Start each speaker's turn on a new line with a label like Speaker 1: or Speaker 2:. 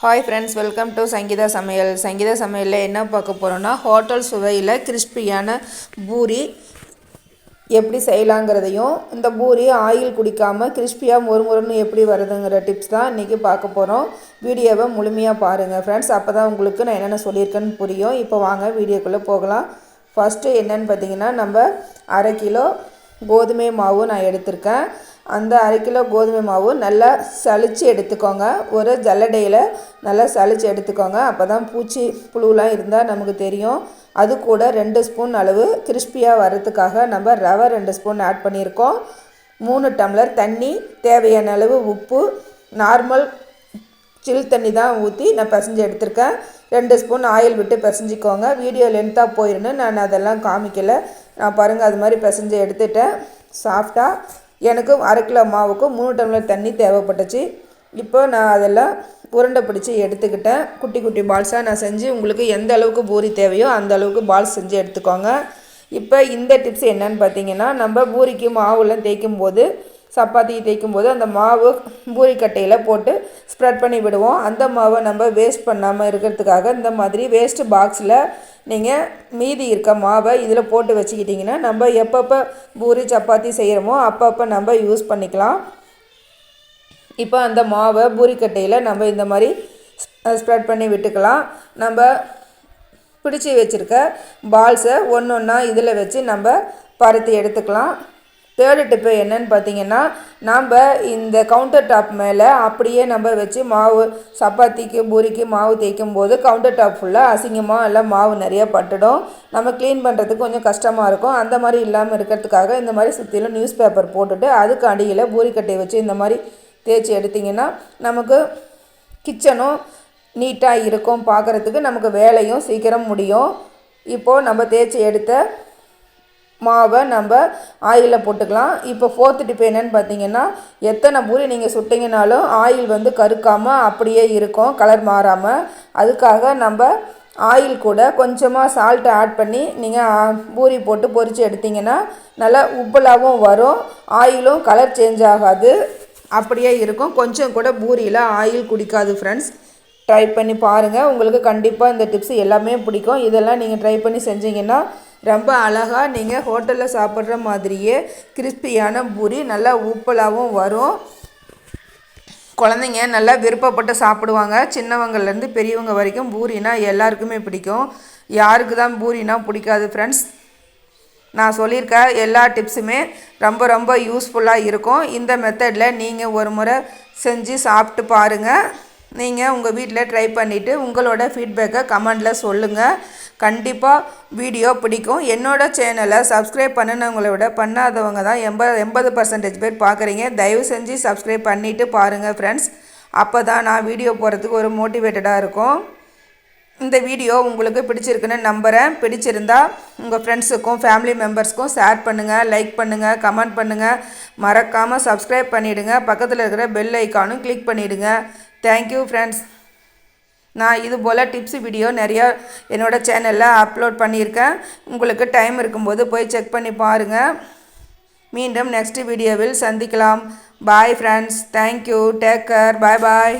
Speaker 1: Hi friends welcome to Sangeetha சமையல் சங்கீதா சமையலில் என்ன பார்க்க போகிறோன்னா ஹோட்டல் சுவையில் கிறிஸ்பியான பூரி எப்படி செய்யலாங்கிறதையும் இந்த பூரி ஆயில் குடிக்காமல் கிறிஸ்பியாக மொறுமொறுன்னு எப்படி வருதுங்கிற டிப்ஸ் தான் இன்றைக்கி பார்க்க போகிறோம் வீடியோவை முழுமையாக பாருங்கள் ஃப்ரெண்ட்ஸ் அப்போ தான் உங்களுக்கு நான் என்னென்ன சொல்லியிருக்கேன்னு புரியும். இப்போ வாங்க வீடியோக்குள்ளே போகலாம். ஃபஸ்ட்டு என்னென்னு பார்த்தீங்கன்னா நம்ம அரை கிலோ கோதுமை மாவு நான் எடுத்திருக்கேன். அந்த அரை கிலோ கோதுமை மாவு நல்லா சளிச்சு எடுத்துக்கோங்க. ஒரு ஜல்லடையில் நல்லா சளிச்சு எடுத்துக்கோங்க. அப்போ தான் பூச்சி புழுலாம் இருந்தால் நமக்கு தெரியும். அது கூட ரெண்டு ஸ்பூன் அளவு கிறிஸ்பியாக வர்றதுக்காக நம்ம ரவை ரெண்டு ஸ்பூன் ஆட் பண்ணியிருக்கோம். மூணு டம்ளர் தண்ணி தேவையான அளவு உப்பு நார்மல் சில் தண்ணி தான் ஊற்றி நான் பிசைஞ்சு எடுத்திருக்கேன். ரெண்டு ஸ்பூன் ஆயில் விட்டு பிசைஞ்சிக்கோங்க. வீடியோ லென்த்தாக போயிருன்னு நான் அதெல்லாம் காமிக்கலை. நான் பாருங்கள் அது மாதிரி பிசைஞ்சு எடுத்துட்டேன். சாஃப்டாக எனக்கு அரை கிலோ மாவுக்கும் மூணு டம்ளர் தண்ணி தேவைப்பட்டுச்சு. இப்போ நான் அதெல்லாம் உருண்டை பிடிச்சி எடுத்துக்கிட்டேன். குட்டி குட்டி பால்ஸாக நான் செஞ்சு உங்களுக்கு எந்த அளவுக்கு பூரி தேவையோ அந்த அளவுக்கு பால்ஸ் செஞ்சு எடுத்துக்கோங்க. இப்போ இந்த டிப்ஸ் என்னன்னு பார்த்தீங்கன்னா நம்ம பூரிக்கு மாவுலாம் தேய்க்கும் போது சப்பாத்தி தேய்க்கும் போது அந்த மாவு பூரிக்கட்டையில் போட்டு ஸ்ப்ரெட் பண்ணி விடுவோம். அந்த மாவை நம்ம வேஸ்ட் பண்ணாமல் இருக்கிறதுக்காக இந்த மாதிரி வேஸ்ட்டு பாக்ஸில் நீங்கள் மீதி இருக்க மாவை இதில் போட்டு வச்சுக்கிட்டிங்கன்னா நம்ம எப்பப்போ பூரி சப்பாத்தி செய்கிறோமோ அப்பப்போ நம்ம யூஸ் பண்ணிக்கலாம். இப்போ அந்த மாவை பூரிக்கட்டையில் நம்ம இந்த மாதிரி ஸ்ப்ரெட் பண்ணி விட்டுக்கலாம். நம்ம பிடிச்சி வச்சுருக்க பால்ஸை ஒன்று ஒன்றா இதில் வச்சு நம்ம பருத்தி எடுத்துக்கலாம். தேர்டு டிப்பு என்னன்னு பார்த்தீங்கன்னா நம்ம இந்த கவுண்டர் டாப் மேலே அப்படியே நம்ம வச்சு மாவு சப்பாத்திக்கு பூரிக்கு மாவு தேய்க்கும் போது கவுண்டர் டாப் ஃபுல்லாக அசிங்கமாக எல்லாம் மாவு நிறைய பட்டுடும். நம்ம க்ளீன் பண்ணுறதுக்கு கொஞ்சம் கஷ்டமாக இருக்கும். அந்த மாதிரி இல்லாமல் இருக்கிறதுக்காக இந்த மாதிரி சுற்றிலும் நியூஸ் பேப்பர் போட்டுட்டு அதுக்கு அடியில் பூரிக்கட்டையை வச்சு இந்த மாதிரி தேய்ச்சி எடுத்திங்கன்னா நமக்கு கிச்சனும் நீட்டாக இருக்கும். பார்க்குறதுக்கு நமக்கு வேலையும் சீக்கிரம் முடியும். இப்போது நம்ம தேய்ச்சி எடுத்த மாவை நம்ம ஆயிலில் போட்டுக்கலாம். இப்போ ஃபோர்த்து டிப் என்னென்னு பார்த்தீங்கன்னா எத்தனை பூரி நீங்கள் சுட்டிங்கனாலும் ஆயில் வந்து கருக்காமல் அப்படியே இருக்கும் கலர் மாறாமல் அதுக்காக நம்ம ஆயில் கூட கொஞ்சமாக சால்ட்டை ஆட் பண்ணி நீங்கள் பூரி போட்டு பொரித்து எடுத்திங்கன்னா நல்லா உப்பலாகவும் வரும் ஆயிலும் கலர் சேஞ்ச் ஆகாது அப்படியே இருக்கும். கொஞ்சம் கூட பூரியில் ஆயில் குடிக்காது ஃப்ரெண்ட்ஸ் ட்ரை பண்ணி பாருங்கள் உங்களுக்கு கண்டிப்பாக இந்த டிப்ஸ் எல்லாமே பிடிக்கும். இதெல்லாம் நீங்கள் ட்ரை பண்ணி செஞ்சீங்கன்னா ரொம்ப அழகாக நீங்கள் ஹோட்டலில் சாப்பிட்ற மாதிரியே கிறிஸ்பியான பூரி நல்லா உப்பலாகவும் வரும். குழந்தைங்க நல்லா விருப்பப்பட்டு சாப்பிடுவாங்க. சின்னவங்கள்லேருந்து பெரியவங்க வரைக்கும் பூரினா எல்லாருக்குமே பிடிக்கும். யாருக்கு தான் பூரினா பிடிக்காது ஃப்ரெண்ட்ஸ் நான் சொல்லியிருக்க எல்லா டிப்ஸுமே ரொம்ப ரொம்ப யூஸ்ஃபுல்லாக இருக்கும். இந்த மெத்தடில் நீங்கள் ஒரு முறை செஞ்சு சாப்பிட்டு பாருங்கள் நீங்கள் உங்கள் வீட்டில் ட்ரை பண்ணிவிட்டு உங்களோட ஃபீட்பேக்கை கமெண்டில் சொல்லுங்கள் கண்டிப்பாக வீடியோ பிடிக்கும். என்னோடய சேனலை சப்ஸ்கிரைப் பண்ணினவங்கள விட பண்ணாதவங்க தான் எண்பது எண்பது பர்சன்டேஜ் பேர் பார்க்குறீங்க தயவு செஞ்சு சப்ஸ்கிரைப் பண்ணிவிட்டு பாருங்கள் ஃப்ரெண்ட்ஸ் அப்போ தான் நான் வீடியோ போகிறதுக்கு ஒரு மோட்டிவேட்டடாக இருக்கும். இந்த வீடியோ உங்களுக்கு பிடிச்சிருக்குன்னு நம்புகிறேன் பிடிச்சிருந்தா உங்கள் ஃப்ரெண்ட்ஸுக்கும் ஃபேமிலி மெம்பர்ஸ்க்கும் ஷேர் பண்ணுங்கள் லைக் பண்ணுங்கள் கமெண்ட் பண்ணுங்கள் மறக்காமல் சப்ஸ்கிரைப் பண்ணிவிடுங்க பக்கத்தில் இருக்கிற பெல் ஐக்கானும் கிளிக் பண்ணிவிடுங்க தேங்க்யூ ஃப்ரெண்ட்ஸ் நான் இது போல் டிப்ஸ் வீடியோ நிறையா என்னோடய சேனலில் அப்லோட் பண்ணியிருக்கேன். உங்களுக்கு டைம் இருக்கும்போது போய் செக் பண்ணி பாருங்கள் மீண்டும் நெக்ஸ்ட் வீடியோவில் சந்திக்கலாம். Bye friends thank you take care bye bye